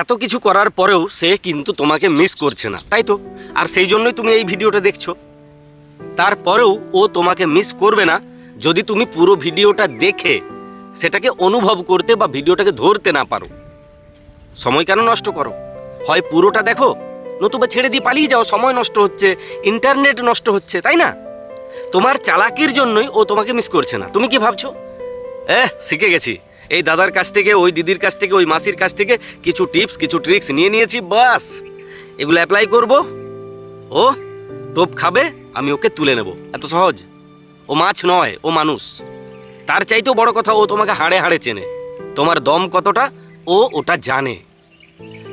এত কিছু করার পরেও সে কিন্তু তোমাকে মিস করছে না, তাই তো? আর সেই জন্যই তুমি এই ভিডিওটা দেখছ। তারপরেও ও তোমাকে মিস করবে না, যদি তুমি পুরো ভিডিওটা দেখে সেটাকে অনুভব করতে বা ভিডিওটাকে ধরতে না পারো। সময় কেন নষ্ট করো? হয় পুরোটা দেখো, নতুবা ছেড়ে দিয়ে পালিয়ে যাও, সময় নষ্ট হচ্ছে ইন্টারনেট নষ্ট হচ্ছে, তাই না? তোমার চালাকির জন্যই ও তোমাকে মিস করছে না, তুমি কি ভাবছ? এহ, শিখে গেছি। এই দাদার কাছ থেকে, ওই দিদির কাছ থেকে, ওই মাসির কাছ থেকে কিছু টিপস, কিছু ট্রিক্স নিয়ে নিয়েছি, বাস। এগুলো অ্যাপ্লাই করব। ও টোপ খাবে, আমি ওকে তুলে নেব। এত সহজ। ও মাছ নয়, ও মানুষ। তার চাইতেও বড় কথা, ও তোমাকে হাড়ে হাড়ে চেনে। তোমার দম কতটা, ও ওটা জানে।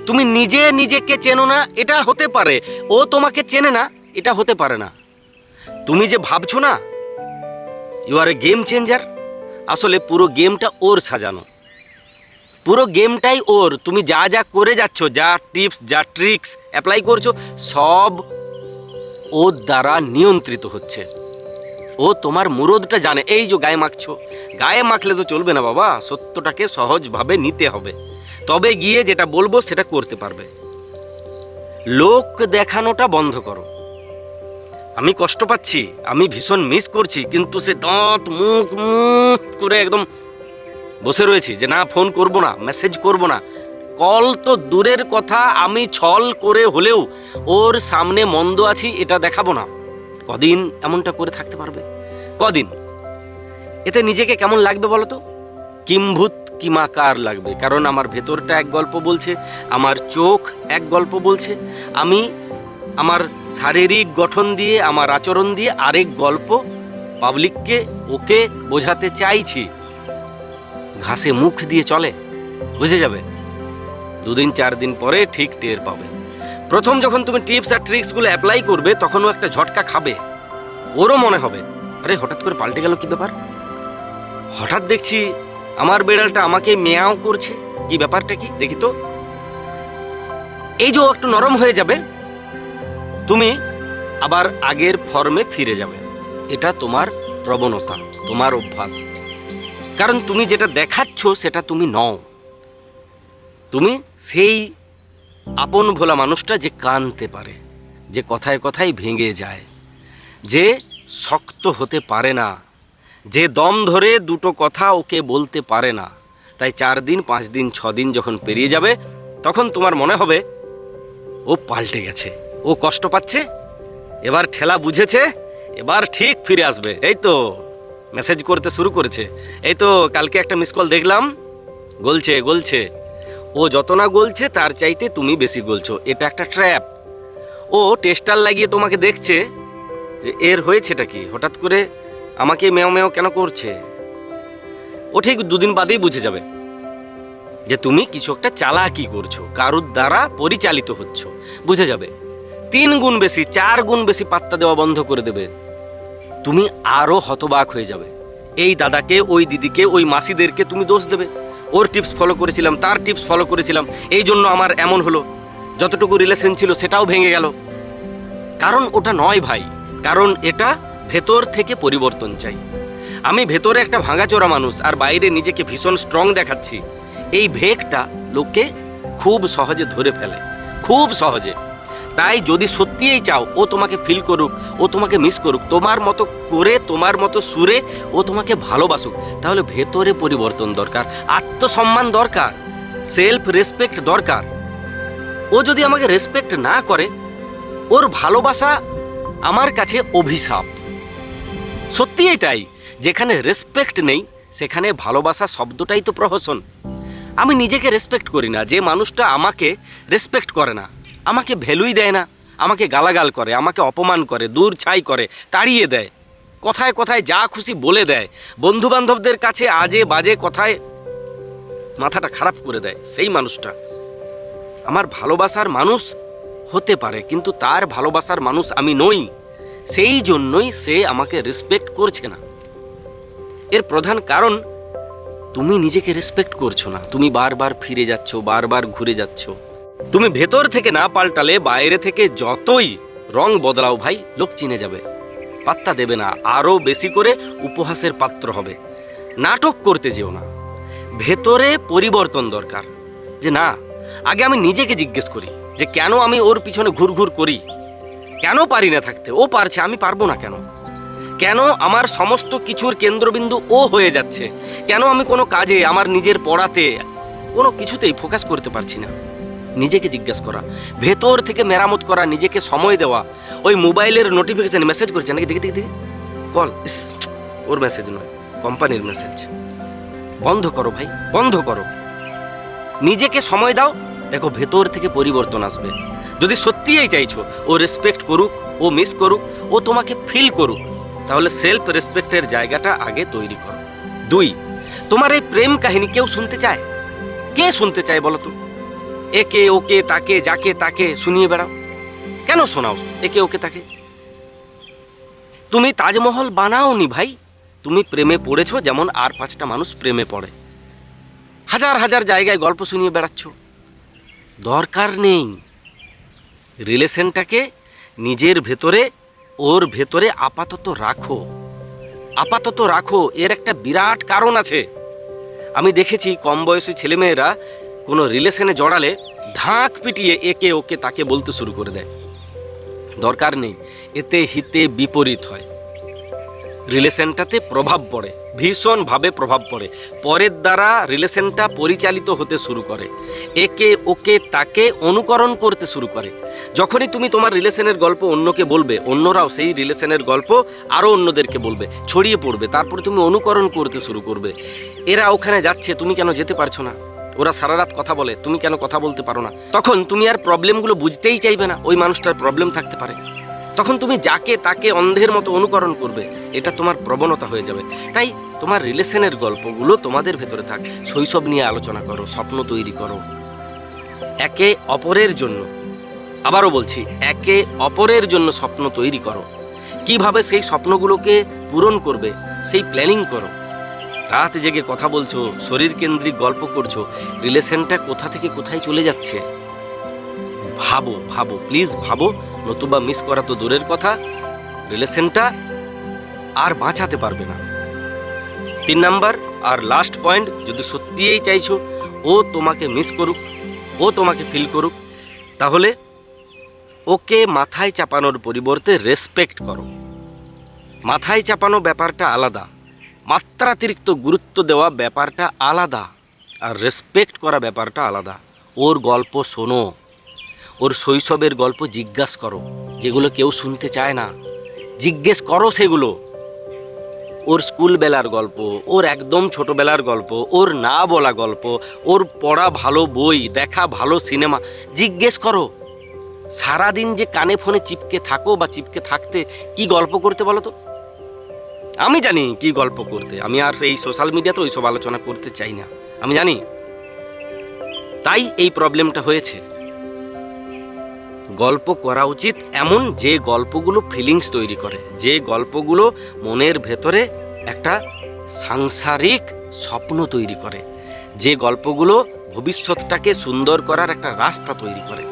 তুমি নিজে নিজেকে চেনো না, এটা হতে পারে। ও তোমাকে চেনে না, এটা হতে পারে না। তুমি যে ভাবছ না you are a game changer আসলে পুরো গেমটা ওর সাজানো। পুরো গেমটাই ওর। তুমি যা যা করে যাচ্ছ, যা টিপস, যা ট্রিক্স অ্যাপ্লাই করছ, সব ওর দ্বারা নিয়ন্ত্রিত হচ্ছে। ও তোমার মুরদটা জানে, এই যে গায়ে মাখছো। গায়ে মাখলে তো চলবে না বাবা, সত্যটাকে সহজভাবে নিতে হবে। তবে গিয়ে যেটা বলব সেটা করতে পারবে। লোক দেখানোটা বন্ধ করো। আমি কষ্ট পাচ্ছি, আমি ভীষণ মিস করছি, কিন্তু সে দাঁত, মুখ মুখ করে একদম বসে রয়েছি যে না ফোন করব না মেসেজ করব না। কল তো দূরের কথা, আমি ছল করে হলেও ওর সামনে মন্দ আছি, এটা দেখাবো না। কদিন এমনটা করে থাকতে পারবে? কদিন? এতে নিজেকে কেমন লাগবে বলো তো? কিম্ভূত কিমাকার লাগবে। কারণ আমার ভেতরটা এক গল্প বলছে, আমার চোখ এক গল্প বলছে। আমি আমার শারীরিক গঠন দিয়ে, আমার আচরণ দিয়ে আরেক গল্প পাবলিককে, ওকে বোঝাতে চাইছি। ঘাসে মুখ দিয়ে চলে, বুঝে যাবে? দুদিন চার দিন পরে ঠিক টের পাবে। প্রথম যখন তুমি টিপস আর ট্রিক্সগুলো অ্যাপ্লাই করবে তখন ও একটা ঝটকা খাবে। ওরও মনে হবে, আরে, হঠাৎ করে পাল্টে গেল কি ব্যাপার? হঠাৎ দেখছি আমার বেড়ালটা আমাকে মেয়াও করছে। কি ব্যাপারটা কি? দেখি তো। এই যে একটু নরম হয়ে যাবে তুমি আবার আগের ফর্মে ফিরে যাবে। এটা তোমার প্রবণতা, তোমার অভ্যাস। কারণ তুমি যেটা দেখাচ্ছ, সেটা তুমি নও। তুমি সেই আপন ভোলা মানুষটা যে কানতে পারে, যে কথায় কথায় ভেঙে যায়, যে শক্ত হতে পারে না, যে দম ধরে দুটো কথা ওকে বলতে পারে না, তাই চার দিন, পাঁচ দিন, ছ দিন যখন পেরিয়ে যাবে, তখন তোমার মনে হবে, ও পাল্টে গেছে। ও কষ্ট পাচ্ছে? এবার ঠেলা বুঝেছে, এবার ঠিক ফিরে আসবে। এই তো মেসেজ করতে শুরু করেছে। এই তো, কালকে একটা মিস কল দেখলাম। গলছে গলছে। ও যত না গলছে, তার চাইতে তুমি বেশি গলছো। এটা একটা ট্র্যাপ ও টেস্টার লাগিয়ে তোমাকে দেখছে যে এর হয়েছেটা কি? হঠাৎ করে আমাকে মেও মেও কেন করছে? ও ঠিক দুদিন বাদেই বুঝে যাবে যে তুমি কিছু একটা চালাকি করছ। কারুর দ্বারা পরিচালিত হচ্ছ। বুঝে যাবে। তিন গুণ বেশি, চার গুণ বেশি পাত্তা দেওয়া বন্ধ করে দেবে। তুমি আরও হতবাক হয়ে যাবে। এই দাদাকে, ওই দিদিকে, ওই মাসিদেরকে তুমি দোষ দেবে। ওর টিপস ফলো করেছিলাম, তার টিপস ফলো করেছিলাম, এই জন্য আমার এমন হলো। যতটুকু রিলেশন ছিল সেটাও ভেঙে গেল। কারণ ওটা নয় ভাই, কারণ এটা ভেতর থেকে পরিবর্তন চাই। আমি ভেতরে একটা ভাঙাচোরা মানুষ আর বাইরে নিজেকে ভীষণ স্ট্রং দেখাচ্ছি। এই ভেগটা লোকে খুব সহজে ধরে ফেলে, খুব সহজে। তাই যদি সত্যিই চাও, ও তোমাকে ফিল করুক, ও তোমাকে মিস করুক, তোমার মতো করে, তোমার মতো সুরে ও তোমাকে ভালোবাসুক, তাহলে ভেতরে পরিবর্তন দরকার, আত্মসম্মান দরকার সেলফ রেসপেক্ট দরকার। ও যদি আমাকে রেসপেক্ট না করে, ওর ভালোবাসা আমার কাছে অভিশাপ। সত্যিই তাই, যেখানে রেসপেক্ট নেই, সেখানে ভালোবাসা শব্দটাই তো প্রহসন। আমি নিজেকে রেসপেক্ট করি না, যে মানুষটা আমাকে রেসপেক্ট করে না। আমাকে ভ্যালুই দেয় না। আমাকে গালাগাল করে, আমাকে অপমান করে, দূর ছাই করে, তাড়িয়ে দেয়। কথায় কথায় যা খুশি বলে দেয়। বন্ধু বান্ধবদের কাছে আজে বাজে কথায় মাথাটা খারাপ করে দেয় সেই মানুষটা। আমার ভালোবাসার মানুষ হতে পারে, কিন্তু তার ভালোবাসার মানুষ আমি নই। সেই জন্যই সে আমাকে রেসপেক্ট করছে না। এর প্রধান কারণ, তুমি নিজেকে রেসপেক্ট করছ না। তুমি বারবার ফিরে যাচ্ছ, বারবার ঘুরে যাচ্ছ। তুমি ভেতর থেকে না পাল্টালে বাইরে থেকে যতই রং বদলাও ভাই, লোক চিনে যাবে। পাত্তা দেবে না, আরও বেশি করে উপহাসের পাত্র হবে। নাটক করতে যেও না। ভেতরে পরিবর্তন দরকার। যে না, আগে আমি নিজেকে জিজ্ঞেস করি যে কেন আমি ওর পিছনে ঘুরঘুর করি? কেন পারি না থাকতে? ও পারছে, আমি পারব না কেন? কেন আমার সমস্ত কিছুর কেন্দ্রবিন্দু ও হয়ে যাচ্ছে? কেন আমি কোনো কাজে, আমার নিজের পড়াতে কোনো কিছুতেই ফোকাস করতে পারছি না? নিজেকে জিজ্ঞেস করা। ভেতর থেকে মেরামত করা, নিজেকে সময় দেওয়া। ওই মোবাইলের নোটিফিকেশান মেসেজ করছে নাকি? দেখি দেখি দেখি। কল। ইস, ওর মেসেজ নয় কোম্পানির মেসেজ বন্ধ করো ভাই, বন্ধ করো। নিজেকে সময় দাও। দেখো, ভেতর থেকে পরিবর্তন আসবে। যদি সত্যিই চাইছো, ও রেসপেক্ট করুক, ও মিস করুক, ও তোমাকে ফিল করুক, তাহলে সেলফ রেসপেক্টের জায়গাটা আগে তৈরি করো। দুই, তোমার এই প্রেম কাহিনী কেউ শুনতে চায়? কে শুনতে চায় বলো তো? একে ওকে, তাকে, যাকে, তাকে, শুনিয়ে বেড়াও। কেন শোনাও? একে ওকে, তাকে। তুমি তাজমহল বানাওনি ভাই। তুমি প্রেমে পড়েছো যেমন আর পাঁচটা মানুষ প্রেমে পড়ে। হাজার হাজার জায়গায় গল্প শুনিয়ে বেড়াচ্ছ। দরকার নেই রিলেশনটাকে নিজের ভেতরে, ওর ভেতরে আপাতত রাখো। আপাতত রাখো, এর একটা বিরাট কারণ আছে। আমি দেখেছি কম বয়সী ছেলেমেয়েরা কোনো রিলেশনে জড়ালে ঢাক পিটিয়ে একে ওকে তাকে বলতে শুরু করে দেয়। দরকার নেই, এতে হিতে বিপরীত হয়। রিলেশনটাতে প্রভাব পড়ে, ভীষণভাবে প্রভাব পড়ে। পরের দ্বারা রিলেশনটা পরিচালিত হতে শুরু করে, একে ওকে তাকে অনুকরণ করতে শুরু করে। যখনই তুমি তোমার রিলেশনের গল্প অন্যকে বলবে, অন্যরাও সেই রিলেশনের গল্প আরও অন্যদেরকে বলবে, ছড়িয়ে পড়বে, তারপরে তুমি অনুকরণ করতে শুরু করবে। এরা ওখানে যাচ্ছে, তুমি কেন যেতে পারছ না? ওরা সারা রাত কথা বলে, তুমি কেন কথা বলতে পারো না? তখন তুমি আর প্রবলেমগুলো বুঝতেই চাইবে না, ওই মানুষটার প্রবলেম থাকতে পারে। তখন তুমি যাকে তাকে অন্ধের মতো অনুকরণ করবে, এটা তোমার প্রবণতা হয়ে যাবে। তাই তোমার রিলেশনের গল্পগুলো তোমাদের ভেতরে থাক, শৈশব নিয়ে আলোচনা করো, স্বপ্ন তৈরি করো। একে অপরের জন্য, আবারও বলছি, একে অপরের জন্য স্বপ্ন তৈরি করো। কীভাবে সেই স্বপ্নগুলোকে পূরণ করবে, সেই প্ল্যানিং করো। রাত জেগে কথা বলছো, শরীর কেন্দ্রিক গল্প করছ, রিলেশনটা কোথা থেকে কোথায় চলে যাচ্ছে? ভাবো ভাবো প্লিজ ভাবো, নতুবা মিস করা তো দূরের কথা, রিলেশনটা আর বাঁচাতে পারবে না। তিন নাম্বার আর লাস্ট পয়েন্ট যদি সত্যিই চাইছো, ও তোমাকে মিস করুক, ও তোমাকে ফিল করুক, তাহলে ওকে মাথায় চাপানোর পরিবর্তে রেসপেক্ট করো। মাথায় চাপানো ব্যাপারটা আলাদা। মাত্রাতিরিক্ত গুরুত্ব দেওয়া ব্যাপারটা আলাদা আর রেসপেক্ট করা ব্যাপারটা আলাদা। ওর গল্প শোনো। ওর শৈশবের গল্প জিজ্ঞাস করো, যেগুলো কেউ শুনতে চায় না। জিজ্ঞেস করো সেগুলো। ওর স্কুল বেলার গল্প, ওর একদম ছোটবেলার গল্প, ওর না বলা গল্প, ওর পড়া ভালো বই, দেখা ভালো সিনেমা, জিজ্ঞেস করো। সারাদিন যে কানে ফোনে চিপকে থাকো বা চিপকে থাকতে কি গল্প করতে বলো তো? আমি জানি কি গল্প করতে, আমি আর এই সোশ্যাল মিডিয়াতে ওইসব আলোচনা করতে চাই না। আমি জানি। তাই এই প্রবলেমটা হয়েছে। গল্প করা উচিত এমন যে গল্পগুলো ফিলিংস তৈরি করে, যে গল্পগুলো মনের ভেতরে একটা সাংসারিক স্বপ্ন তৈরি করে, যে গল্পগুলো ভবিষ্যৎটাকে সুন্দর করার একটা রাস্তা তৈরি করে।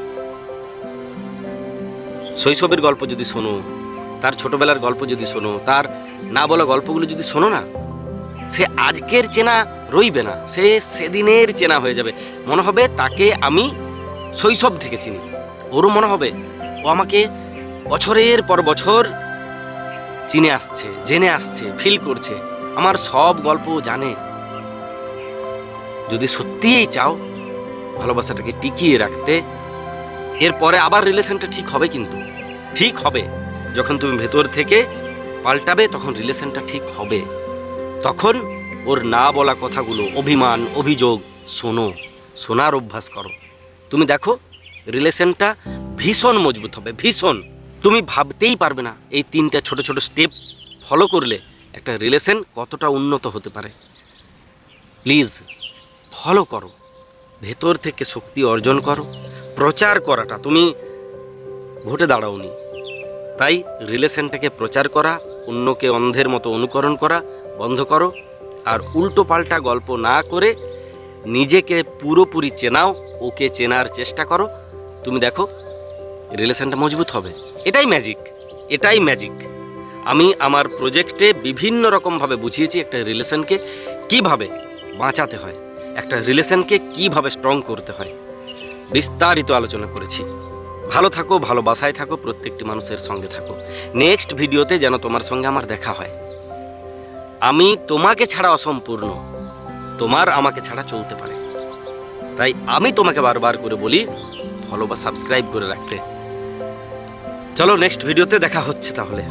শৈশবের গল্প যদি শোনো তার ছোটবেলার গল্প যদি শোনো, তার না বলা গল্পগুলো যদি শোনো না, সে আজকের চেনা রইবে না, সে সেদিনের চেনা হয়ে যাবে। মনে হবে তাকে আমি শৈশব থেকে চিনি। ওরও মনে হবে, ও আমাকে বছরের পর বছর চিনে আসছে, জেনে আসছে ফিল করছে, আমার সব গল্প জানে। যদি সত্যিই চাও ভালোবাসাটাকে টিকিয়ে রাখতে, এরপরে আবার রিলেশনটা ঠিক হবে কিন্তু। ঠিক হবে। যখন তুমি ভেতর থেকে পাল্টাবে, তখন রিলেশনটা ঠিক হবে। তখন ওর না বলা কথাগুলো, অভিমান, অভিযোগ, শোনো, শোনার অভ্যাস করো। তুমি দেখো রিলেশনটা ভীষণ মজবুত হবে, ভীষণ। তুমি ভাবতেই পারবে না এই তিনটা ছোট ছোট স্টেপ ফলো করলে একটা রিলেশন কতটা উন্নত হতে পারে। প্লিজ ফলো করো। ভেতর থেকে শক্তি অর্জন করো। প্রচার করাটা, তুমি ভোটে দাঁড়াওনি। তাই রিলেশনটাকে প্রচার করা, অন্যকে অন্ধের মতো অনুকরণ করা বন্ধ করো আর উল্টো পাল্টা গল্প না করে নিজেকে পুরোপুরি চেনাও, ওকে চেনার চেষ্টা করো। তুমি দেখো, রিলেশনটা মজবুত হবে। এটাই ম্যাজিক এটাই ম্যাজিক আমি আমার প্রজেক্টে বিভিন্ন রকমভাবে বুঝিয়েছি একটা রিলেশনকে কীভাবে বাঁচাতে হয়, একটা রিলেশনকে কীভাবে স্ট্রং করতে হয়। বিস্তারিত আলোচনা করেছি। ভালো থাকো ভালোবাসায় থাকো, প্রত্যেকটি মানুষের সঙ্গে থাকো। নেক্সট ভিডিওতে যেন তোমার সঙ্গে আমার দেখা হয়। আমি তোমাকে ছাড়া অসম্পূর্ণ। তোমার আমাকে ছাড়া চলতে পারে। তাই আমি তোমাকে বারবার করে বলি ফলো বা সাবস্ক্রাইব করে রাখতে। চলো নেক্সট ভিডিওতে দেখা হচ্ছে তাহলে।